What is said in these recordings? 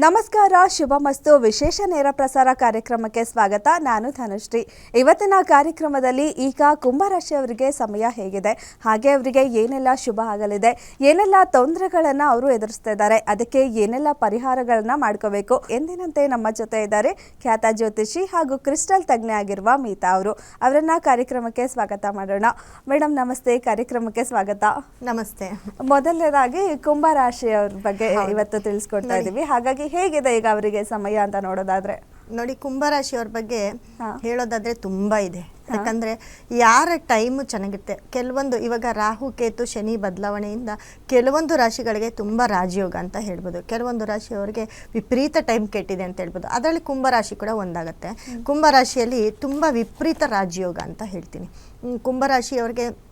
ನಮಸ್ಕಾರ ಶುಭ ಮಸ್ತು. ವಿಶೇಷ ನೇರ ಪ್ರಸಾರ ಕಾರ್ಯಕ್ರಮಕ್ಕೆ ಸ್ವಾಗತ. ನಾನು ಧನುಶ್ರೀ. ಇವತ್ತಿನ ಕಾರ್ಯಕ್ರಮದಲ್ಲಿ ಈಗ ಕುಂಭರಾಶಿಯವರಿಗೆ ಸಮಯ ಹೇಗಿದೆ. ಹಾಗೆ ಅವರಿಗೆ ಏನೆಲ್ಲ ಶುಭ ಆಗಲಿದೆ ಏನೆಲ್ಲ ತೊಂದರೆಗಳನ್ನು ಅವರು ಎದುರಿಸ್ತಾ ಇದ್ದಾರೆ ಅದಕ್ಕೆ ಏನೆಲ್ಲ ಪರಿಹಾರಗಳನ್ನು ಮಾಡ್ಕೋಬೇಕು ಎಂದಿನಂತೆ ನಮ್ಮ ಜೊತೆ ಇದ್ದಾರೆ ಖ್ಯಾತ ಜ್ಯೋತಿಷಿ ಹಾಗೂ ಕ್ರಿಸ್ಟಲ್ ತಜ್ಞೆ ಆಗಿರುವ ಮೀತಾ ಅವರು. ಅವರನ್ನ ಕಾರ್ಯಕ್ರಮಕ್ಕೆ ಸ್ವಾಗತ ಮಾಡೋಣ. ಮೇಡಮ್ ನಮಸ್ತೆ. ಕಾರ್ಯಕ್ರಮಕ್ಕೆ ಸ್ವಾಗತ. ನಮಸ್ತೆ. ಮೊದಲನೇದಾಗಿ ಕುಂಭರಾಶಿಯವ್ರ ಬಗ್ಗೆ ಇವತ್ತು ತಿಳಿಸ್ಕೊಡ್ತಾ ಇದ್ದೀವಿ. ಹಾಗಾಗಿ ಹೇಗಿದೆ ಈಗ ಅವರಿಗೆ ಸಮಯ ಅಂತ ನೋಡೋದಾದ್ರೆ? ನೋಡಿ ಕುಂಭರಾಶಿಯವ್ರ ಬಗ್ಗೆ. ಹೇಳೋದಾದ್ರೆ ತುಂಬಾ ಇದೆ. ಯಾಕಂದ್ರೆ ಯಾರ ಟೈಮು ಚೆನ್ನಾಗಿರುತ್ತೆ? ಕೆಲವೊಂದು ಇವಾಗ ರಾಹು ಕೇತು ಶನಿ ಬದಲಾವಣೆಯಿಂದ ಕೆಲವೊಂದು ರಾಶಿಗಳಿಗೆ ತುಂಬ ರಾಜಯೋಗ ಅಂತ ಹೇಳ್ಬೋದು. ಕೆಲವೊಂದು ರಾಶಿಯವರಿಗೆ ವಿಪರೀತ ಟೈಮ್ ಕೆಟ್ಟಿದೆ ಅಂತ ಹೇಳ್ಬೋದು. ಅದರಲ್ಲಿ ಕುಂಭರಾಶಿ ಕೂಡ ಒಂದಾಗುತ್ತೆ. ಕುಂಭರಾಶಿಯಲ್ಲಿ ತುಂಬ ವಿಪರೀತ ರಾಜಯೋಗ ಅಂತ ಹೇಳ್ತೀನಿ. ಕುಂಭರಾಶಿಯವರಿಗೆ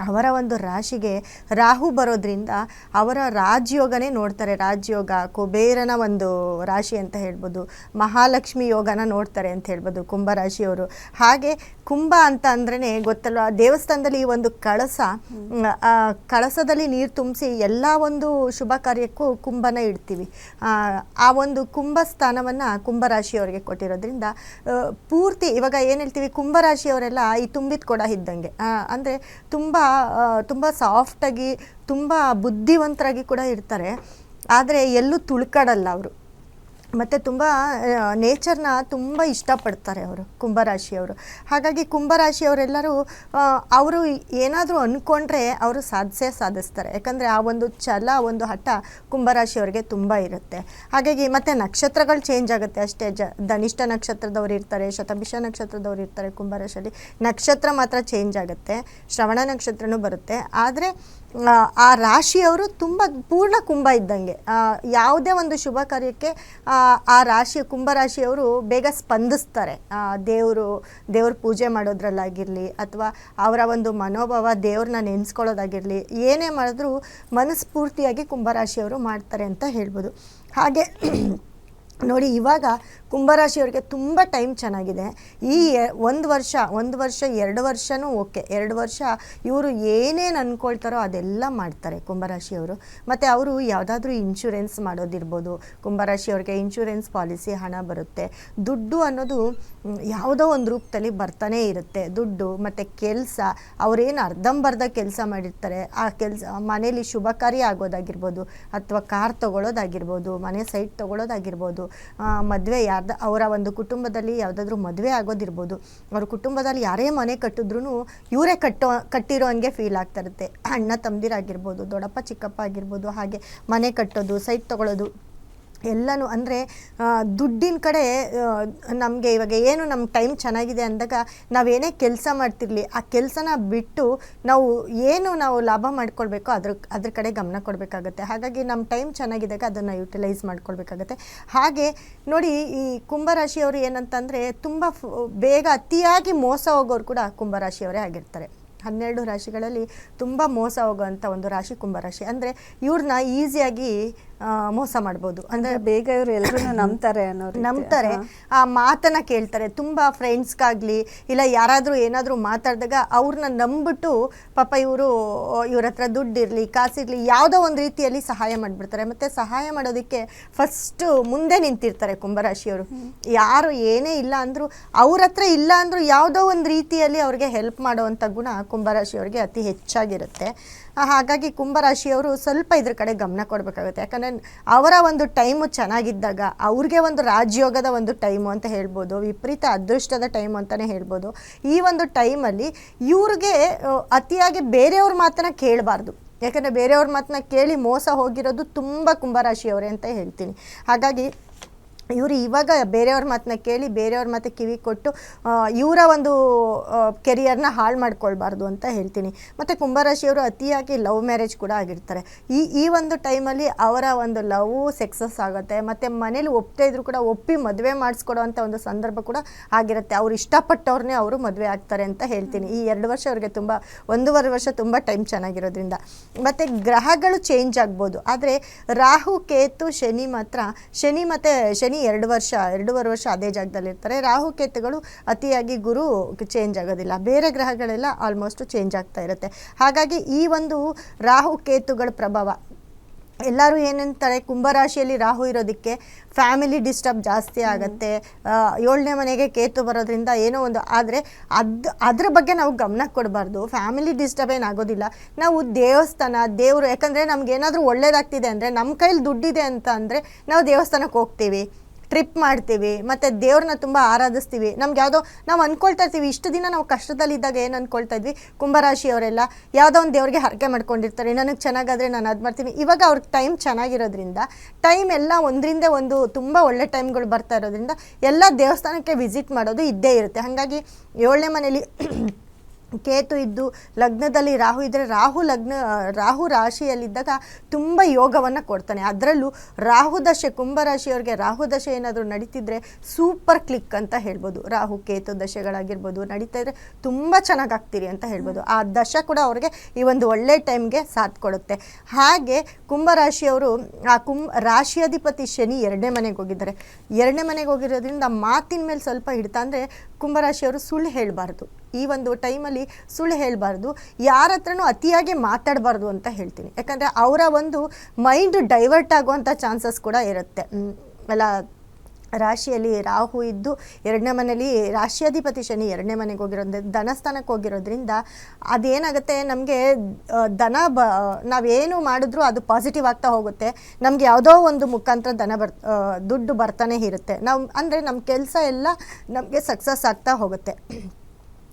ಅವರ ಒಂದು ರಾಶಿಗೆ ರಾಹು ಬರೋದ್ರಿಂದ ಅವರ ರಾಜಯೋಗನೇ ನೋಡ್ತಾರೆ. ರಾಜಯೋಗ ಕುಬೇರನ ಒಂದು ರಾಶಿ ಅಂತ ಹೇಳ್ಬೋದು ಮಹಾಲಕ್ಷ್ಮಿ ಯೋಗನ ನೋಡ್ತಾರೆ ಅಂತ ಹೇಳ್ಬೋದು ಕುಂಭರಾಶಿಯವರು. ಹಾಗೆ ಕುಂಭ ಅಂತ ಅಂದ್ರೆ ಗೊತ್ತಲ್ವ ದೇವಸ್ಥಾನದಲ್ಲಿ ಈ ಒಂದು ಕಳಸ ಕಳಸದಲ್ಲಿ ನೀರು ತುಂಬಿಸಿ ಎಲ್ಲ ಒಂದು ಶುಭ ಕಾರ್ಯಕ್ಕೂ ಕುಂಭನ ಇಡ್ತೀವಿ. ಆ, ಒಂದು ಕುಂಭ ಸ್ಥಾನವನ್ನು ಕುಂಭರಾಶಿಯವರಿಗೆ ಕೊಟ್ಟಿರೋದ್ರಿಂದ ಪೂರ್ತಿ ಇವಾಗ ಏನು ಹೇಳ್ತೀವಿ ಕುಂಭರಾಶಿಯವರೆಲ್ಲ ಈ ತುಂಬಿದ ಕೊಡ ಇದ್ದಂಗೆ. ಅಂದರೆ ತುಂಬ ತುಂಬ ಸಾಫ್ಟಾಗಿ ತುಂಬ ಬುದ್ಧಿವಂತರಾಗಿ ಕೂಡ ಇರ್ತಾರೆ. ಆದರೆ ಎಲ್ಲೂ ತುಳ್ಕಾಡಲ್ಲ ಅವರು. ಮತ್ತು ತುಂಬ ನೇಚರ್ನ ತುಂಬ ಇಷ್ಟಪಡ್ತಾರೆ ಅವರು, ಕುಂಭರಾಶಿಯವರು. ಹಾಗಾಗಿ ಕುಂಭರಾಶಿಯವರೆಲ್ಲರೂ ಅವರು ಏನಾದರೂ ಅಂದ್ಕೊಂಡ್ರೆ ಅವರು ಸಾಧಿಸೇ ಸಾಧಿಸ್ತಾರೆ. ಯಾಕಂದರೆ ಆ ಒಂದು ಛಲ ಒಂದು ಹಠ ಕುಂಭರಾಶಿಯವರಿಗೆ ತುಂಬ ಇರುತ್ತೆ. ಹಾಗಾಗಿ ಮತ್ತು ನಕ್ಷತ್ರಗಳು ಚೇಂಜ್ ಆಗುತ್ತೆ ಅಷ್ಟೇ. ಜ, ಧನಿಷ್ಠ ನಕ್ಷತ್ರದವ್ರು ಇರ್ತಾರೆ, ಶತಭಿಷ ನಕ್ಷತ್ರದವ್ರು ಇರ್ತಾರೆ ಕುಂಭರಾಶಿಯಲ್ಲಿ. ನಕ್ಷತ್ರ ಮಾತ್ರ ಚೇಂಜ್ ಆಗುತ್ತೆ, ಶ್ರವಣ ನಕ್ಷತ್ರನೂ ಬರುತ್ತೆ. ಆದರೆ ಆ, ರಾಶಿಯವರು ತುಂಬ ಪೂರ್ಣ ಕುಂಭ ಇದ್ದಂಗೆ. ಯಾವುದೇ ಒಂದು ಶುಭ ಕಾರ್ಯಕ್ಕೆ ಆ, ರಾಶಿ ಕುಂಭರಾಶಿಯವರು ಬೇಗ ಸ್ಪಂದಿಸ್ತಾರೆ. ದೇವರು ದೇವ್ರ ಪೂಜೆ ಮಾಡೋದ್ರಲ್ಲಾಗಿರಲಿ ಅಥವಾ ಅವರ ಒಂದು ಮನೋಭಾವ ದೇವ್ರನ್ನ ನೆನೆಸ್ಕೊಳ್ಳೋದಾಗಿರಲಿ ಏನೇ ಮಾಡಿದ್ರೂ ಮನಸ್ಫೂರ್ತಿಯಾಗಿ ಕುಂಭರಾಶಿಯವರು ಮಾಡ್ತಾರೆ ಅಂತ ಹೇಳ್ಬೋದು. ಹಾಗೆ ನೋಡಿ, ಇವಾಗ ಕುಂಭರಾಶಿಯವ್ರಿಗೆ ತುಂಬ ಟೈಮ್ ಚೆನ್ನಾಗಿದೆ. ಈ ಒಂದು ವರ್ಷ ಒಂದು ವರ್ಷ, ಎರಡು ವರ್ಷನೂ ಓಕೆ. ಎರಡು ವರ್ಷ ಇವರು ಏನೇನು ಅಂದ್ಕೊಳ್ತಾರೋ ಅದೆಲ್ಲ ಮಾಡ್ತಾರೆ ಕುಂಭರಾಶಿಯವರು. ಮತ್ತು ಅವರು ಯಾವುದಾದ್ರೂ ಇನ್ಶೂರೆನ್ಸ್ ಮಾಡೋದಿರ್ಬೋದು. ಕುಂಭರಾಶಿಯವ್ರಿಗೆ ಇನ್ಶೂರೆನ್ಸ್ ಪಾಲಿಸಿ ಹಣ ಬರುತ್ತೆ. ದುಡ್ಡು ಅನ್ನೋದು ಯಾವುದೋ ಒಂದು ರೂಪದಲ್ಲಿ ಬರ್ತಾನೇ ಇರುತ್ತೆ. ದುಡ್ಡು, ಮತ್ತು ಕೆಲಸ, ಅವರೇನು ಅರ್ಧಂಬರ್ಧ ಕೆಲಸ ಮಾಡಿರ್ತಾರೆ. ಆ ಕೆಲಸ, ಮನೇಲಿ ಶುಭ ಕಾರ್ಯ ಆಗೋದಾಗಿರ್ಬೋದು, ಅಥವಾ ಕಾರ್ ತೊಗೊಳೋದಾಗಿರ್ಬೋದು, ಮನೆ ಸೈಟ್ ತೊಗೊಳೋದಾಗಿರ್ಬೋದು ಮದುವೆ ಯಾರ್ದ, ಅವರ ಒಂದು ಕುಟುಂಬದಲ್ಲಿ ಯಾವುದಾದ್ರೂ ಮದುವೆ ಆಗೋದಿರ್ಬೋದು. ಅವ್ರ ಕುಟುಂಬದಲ್ಲಿ ಯಾರೇ ಮನೆ ಕಟ್ಟಿದ್ರು ಇವರೇ ಕಟ್ಟೋ ಕಟ್ಟಿರೋ ಹಂಗೆ ಫೀಲ್ ಆಗ್ತಾ ಇರುತ್ತೆ. ಅಣ್ಣ ತಮ್ಮದಿರಾಗಿರ್ಬೋದು ದೊಡ್ಡಪ್ಪ, ಚಿಕ್ಕಪ್ಪ ಆಗಿರ್ಬೋದು, ಹಾಗೆ ಮನೆ ಕಟ್ಟೋದು ಸೈಟ್ ತೊಗೊಳೋದು ಎಲ್ಲನೂ ಅಂದರೆ ದುಡ್ಡಿನ ಕಡೆ ನಮಗೆ ಇವಾಗ ಏನು ನಮ್ಮ ಟೈಮ್ ಚೆನ್ನಾಗಿದೆ ಅಂದಾಗ ನಾವೇನೇ ಕೆಲಸ ಮಾಡ್ತಿರ್ಲಿ, ಆ ಕೆಲಸನ ಬಿಟ್ಟು ನಾವು ಏನು ನಾವು ಲಾಭ ಮಾಡ್ಕೊಳ್ಬೇಕೋ ಅದ್ರ ಅದ್ರ ಕಡೆ ಗಮನ ಕೊಡಬೇಕಾಗತ್ತೆ. ಹಾಗಾಗಿ ನಮ್ಮ ಟೈಮ್ ಚೆನ್ನಾಗಿದ್ದಾಗ ಅದನ್ನು ಯುಟಿಲೈಸ್ ಮಾಡ್ಕೊಳ್ಬೇಕಾಗತ್ತೆ. ಹಾಗೆ ನೋಡಿ, ಈ ಕುಂಭರಾಶಿಯವರು ಏನಂತಂದರೆ ತುಂಬ ಬೇಗ ಅತಿಯಾಗಿ ಮೋಸ ಹೋಗೋರು ಕೂಡ ಕುಂಭರಾಶಿಯವರೇ ಆಗಿರ್ತಾರೆ. ಹನ್ನೆರಡು ರಾಶಿಗಳಲ್ಲಿ ತುಂಬ ಮೋಸ ಹೋಗೋವಂಥ ಒಂದು ರಾಶಿ ಕುಂಭರಾಶಿ. ಅಂದರೆ ಇವ್ರನ್ನ ಈಸಿಯಾಗಿ ಮೋಸ ಮಾಡ್ಬೋದು. ಅಂದರೆ ಬೇಗ ಇವರು ಎಲ್ಲರೂ ನಂಬ್ತಾರೆ ಅನ್ನೋ ರೀತಿ. ನಂಬ್ತಾರೆ. ಆ ಮಾತನ್ನ ಕೇಳ್ತಾರೆ. ತುಂಬ ಫ್ರೆಂಡ್ಸ್ಗಾಗಲಿ ಇಲ್ಲ ಯಾರಾದರೂ ಏನಾದರೂ ಮಾತಾಡಿದಾಗ ಅವ್ರನ್ನ ನಂಬಿಟ್ಟು ಪಾಪ ಇವರು ಇವ್ರ ಹತ್ರ ದುಡ್ಡಿರಲಿ ಕಾಸಿರಲಿ ಯಾವುದೋ ಒಂದು ರೀತಿಯಲ್ಲಿ ಸಹಾಯ ಮಾಡಿಬಿಡ್ತಾರೆ. ಮತ್ತು ಸಹಾಯ ಮಾಡೋದಕ್ಕೆ ಫಸ್ಟು ಮುಂದೆ ನಿಂತಿರ್ತಾರೆ ಕುಂಭರಾಶಿಯವರು. ಯಾರು ಏನೇ ಇಲ್ಲ ಅಂದರೂ ಅವ್ರ ಹತ್ರ ಇಲ್ಲ ಅಂದರೂ ಯಾವುದೋ ಒಂದು ರೀತಿಯಲ್ಲಿ ಅವ್ರಿಗೆ ಹೆಲ್ಪ್ ಮಾಡುವಂಥ ಗುಣ ಕುಂಭರಾಶಿಯವ್ರಿಗೆ ಅತಿ ಹೆಚ್ಚಾಗಿರುತ್ತೆ. ಹಾಗಾಗಿ ಕುಂಭರಾಶಿಯವರು ಸ್ವಲ್ಪ ಇದ್ರ ಕಡೆ ಗಮನ ಕೊಡಬೇಕಾಗುತ್ತೆ. ಯಾಕಂದರೆ ಅವರ ಒಂದು ಟೈಮು ಚೆನ್ನಾಗಿದ್ದಾಗ ಅವ್ರಿಗೆ ಒಂದು ರಾಜಯೋಗದ ಒಂದು ಟೈಮು ಅಂತ ಹೇಳ್ಬೋದು, ವಿಪರೀತ ಅದೃಷ್ಟದ ಟೈಮು ಅಂತಲೇ ಹೇಳ್ಬೋದು. ಈ ಒಂದು ಟೈಮಲ್ಲಿ ಇವ್ರಿಗೆ ಅತಿಯಾಗಿ ಬೇರೆಯವ್ರ ಮಾತನ್ನ ಕೇಳಬಾರ್ದು. ಯಾಕಂದರೆ ಬೇರೆಯವ್ರ ಮಾತನ್ನ ಕೇಳಿ ಮೋಸ ಹೋಗಿರೋದು ತುಂಬ ಕುಂಭರಾಶಿಯವರೇ ಅಂತ ಹೇಳ್ತೀನಿ. ಹಾಗಾಗಿ ಇವರು ಇವಾಗ ಬೇರೆಯವ್ರ ಮಾತನ್ನ ಕೇಳಿ ಬೇರೆಯವ್ರ ಮಾತು ಕಿವಿ ಕೊಟ್ಟು ಇವರ ಒಂದು ಕೆರಿಯರ್ನ ಹಾಳು ಮಾಡ್ಕೊಳ್ಬಾರ್ದು ಅಂತ ಹೇಳ್ತೀನಿ. ಮತ್ತು ಕುಂಭರಾಶಿಯವರು ಅತಿಯಾಗಿ ಲವ್ ಮ್ಯಾರೇಜ್ ಕೂಡ ಆಗಿರ್ತಾರೆ. ಈ ಈ ಒಂದು ಟೈಮಲ್ಲಿ ಅವರ ಒಂದು ಲವ್ ಸಕ್ಸಸ್ ಆಗುತ್ತೆ, ಮತ್ತು ಮನೇಲಿ ಒಪ್ಪದೇ ಇದ್ರು ಕೂಡ ಒಪ್ಪಿ ಮದುವೆ ಮಾಡಿಸ್ಕೊಡೋವಂಥ ಒಂದು ಸಂದರ್ಭ ಕೂಡ ಆಗಿರುತ್ತೆ. ಅವ್ರು ಇಷ್ಟಪಟ್ಟವ್ರನ್ನೇ ಅವರು ಮದುವೆ ಆಗ್ತಾರೆ ಅಂತ ಹೇಳ್ತೀನಿ. ಈ ಎರಡು ವರ್ಷ ಅವ್ರಿಗೆ ತುಂಬ, ಒಂದೂವರೆ ವರ್ಷ ತುಂಬ ಟೈಮ್ ಚೆನ್ನಾಗಿರೋದ್ರಿಂದ. ಮತ್ತು ಗ್ರಹಗಳು ಚೇಂಜ್ ಆಗ್ಬೋದು. ಆದರೆ ರಾಹು, ಕೇತು, ಶನಿ ಮಾತ್ರ, ಶನಿ ಮತ್ತು, ಶನಿ ಎರಡು ವರ್ಷ ಎರಡೂವರೆ ವರ್ಷ ಅದೇ ಜಾಗದಲ್ಲಿ ಇರ್ತಾರೆ. ರಾಹು ಕೇತುಗಳು ಅತಿಯಾಗಿ ಗುರು ಚೇಂಜ್ ಆಗೋದಿಲ್ಲ. ಬೇರೆ ಗ್ರಹಗಳೆಲ್ಲ ಆಲ್ಮೋಸ್ಟ್ ಚೇಂಜ್ ಆಗ್ತಾ ಇರುತ್ತೆ. ಹಾಗಾಗಿ ಈ ಒಂದು ರಾಹು ಕೇತುಗಳ ಪ್ರಭಾವ ಎಲ್ಲರೂ ಏನಂತಾರೆ ಕುಂಭರಾಶಿಯಲ್ಲಿ ರಾಹು ಇರೋದಕ್ಕೆ ಫ್ಯಾಮಿಲಿ ಡಿಸ್ಟರ್ಬ್ ಜಾಸ್ತಿ ಆಗುತ್ತೆ. ಏಳನೇ ಮನೆಗೆ ಕೇತು ಬರೋದ್ರಿಂದ ಏನೋ ಒಂದು ಆದರೆ ಅದು ಅದ್ರ ಬಗ್ಗೆ ನಾವು ಗಮನ ಕೊಡಬಾರ್ದು. ಫ್ಯಾಮಿಲಿ ಡಿಸ್ಟರ್ಬ್ ಏನಾಗೋದಿಲ್ಲ ನಾವು ದೇವಸ್ಥಾನ ದೇವರು ಯಾಕಂದರೆ ನಮ್ಗೆ ಏನಾದರೂ ಒಳ್ಳೇದಾಗ್ತಿದೆ ಅಂದರೆ ನಮ್ಮ ಕೈಲಿ ದುಡ್ಡಿದೆ ಅಂತ ಅಂದರೆ ನಾವು ದೇವಸ್ಥಾನಕ್ಕೆ ಹೋಗ್ತೀವಿ. ಟ್ರಿಪ್ ಮಾಡ್ತೀವಿ, ಮತ್ತು ದೇವ್ರನ್ನ ತುಂಬ ಆರಾಧಿಸ್ತೀವಿ. ನಮ್ಗೆ ಯಾವುದೋ, ನಾವು ಅಂದ್ಕೊಳ್ತಾ ಇರ್ತೀವಿ, ಇಷ್ಟು ದಿನ ನಾವು ಕಷ್ಟದಲ್ಲಿದ್ದಾಗ ಏನು ಅಂದ್ಕೊಳ್ತಾ ಇದ್ವಿ? ಕುಂಭರಾಶಿಯವರೆಲ್ಲ ಯಾವುದೋ ಒಂದು ದೇವ್ರಿಗೆ ಹರಕೆ ಮಾಡ್ಕೊಂಡಿರ್ತಾರೆ, ನನಗೆ ಚೆನ್ನಾಗಾದರೆ ನಾನು ಅದು ಮಾಡ್ತೀನಿ. ಇವಾಗ ಅವ್ರಿಗೆ ಟೈಮ್ ಚೆನ್ನಾಗಿರೋದ್ರಿಂದ ಟೈಮ್ ಎಲ್ಲ ಒಂದರಿಂದ ಒಂದು ತುಂಬ ಒಳ್ಳೆ ಟೈಮ್ಗಳು ಬರ್ತಾ ಇರೋದ್ರಿಂದ, ಎಲ್ಲ ದೇವಸ್ಥಾನಕ್ಕೆ ವಿಸಿಟ್ ಮಾಡೋದು ಇದ್ದೇ ಇರುತ್ತೆ. ಹಾಗಾಗಿ ಏಳನೇ ಮನೇಲಿ ಕೇತು ಇದ್ದು ಲಗ್ನದಲ್ಲಿ ರಾಹು ಇದ್ದರೆ ರಾಹು ಲಗ್ನ, ರಾಹು ರಾಶಿಯಲ್ಲಿದ್ದಾಗ ತುಂಬ ಯೋಗವನ್ನು ಕೊಡ್ತಾನೆ. ಅದರಲ್ಲೂ ರಾಹು ದಶೆ ಕುಂಭರಾಶಿಯವ್ರಿಗೆ ರಾಹು ದಶೆ ಏನಾದರೂ ನಡೀತಿದ್ರೆ ಸೂಪರ್ ಕ್ಲಿಕ್ ಅಂತ ಹೇಳ್ಬೋದು. ರಾಹು, ಕೇತು ದಶೆಗಳಾಗಿರ್ಬೋದು, ನಡೀತಾ ಇದ್ರೆ ತುಂಬ ಚೆನ್ನಾಗಿ ಆಗ್ತೀರಿ ಅಂತ ಹೇಳ್ಬೋದು. ಆ ದಶ ಕೂಡ ಅವ್ರಿಗೆ ಈ ಒಂದು ಒಳ್ಳೆ ಟೈಮ್ಗೆ ಸಾಥ್ ಕೊಡುತ್ತೆ. ಹಾಗೆ ಕುಂಭರಾಶಿಯವರು ಆ ಕುಂಭ ರಾಶಿಯಾಧಿಪತಿ ಶನಿ ಎರಡನೇ ಮನೆಗೆ ಹೋಗಿದ್ದಾರೆ. ಎರಡನೇ ಮನೆಗೆ ಹೋಗಿರೋದ್ರಿಂದ ಮಾತಿನ ಮೇಲೆ ಸ್ವಲ್ಪ ಹಿಡ್ತಾ ಅಂದರೆ ಕುಂಭರಾಶಿಯವರು ಸುಳ್ಳು ಹೇಳಬಾರ್ದು. ಈ ಒಂದು ಟೈಮಲ್ಲಿ ಸುಳ್ಳು ಹೇಳಬಾರ್ದು, ಯಾರ ಹತ್ರನೂ ಅತಿಯಾಗಿ ಮಾತಾಡಬಾರ್ದು ಅಂತ ಹೇಳ್ತೀನಿ. ಯಾಕಂದರೆ ಅವರ ಒಂದು ಮೈಂಡ್ ಡೈವರ್ಟ್ ಆಗುವಂಥ ಚಾನ್ಸಸ್ ಕೂಡ ಇರುತ್ತೆ. ಅಲ್ಲ, ರಾಶಿಯಲ್ಲಿ ರಾಹು ಇದ್ದು ಎರಡನೇ ಮನೇಲಿ ರಾಶಿಯಾಧಿಪತಿ ಶನಿ ಎರಡನೇ ಮನೆಗೆ ಹೋಗಿರೋದ್ರಿಂದ ಧನಸ್ಥಾನಕ್ಕೆ ಹೋಗಿರೋದ್ರಿಂದ ಅದೇನಾಗುತ್ತೆ, ನಮಗೆ ದನ ಬ, ನಾವೇನು ಮಾಡಿದ್ರೂ ಅದು ಪಾಸಿಟಿವ್ ಆಗ್ತಾ ಹೋಗುತ್ತೆ. ನಮಗೆ ಯಾವುದೋ ಒಂದು ಮುಖಾಂತರ ದನ ಬರ್ ದುಡ್ಡು ಬರ್ತಾನೆ ಇರುತ್ತೆ. ನಾವು, ಅಂದರೆ ನಮ್ಮ ಕೆಲಸ ಎಲ್ಲ ನಮಗೆ ಸಕ್ಸಸ್ ಆಗ್ತಾ ಹೋಗುತ್ತೆ.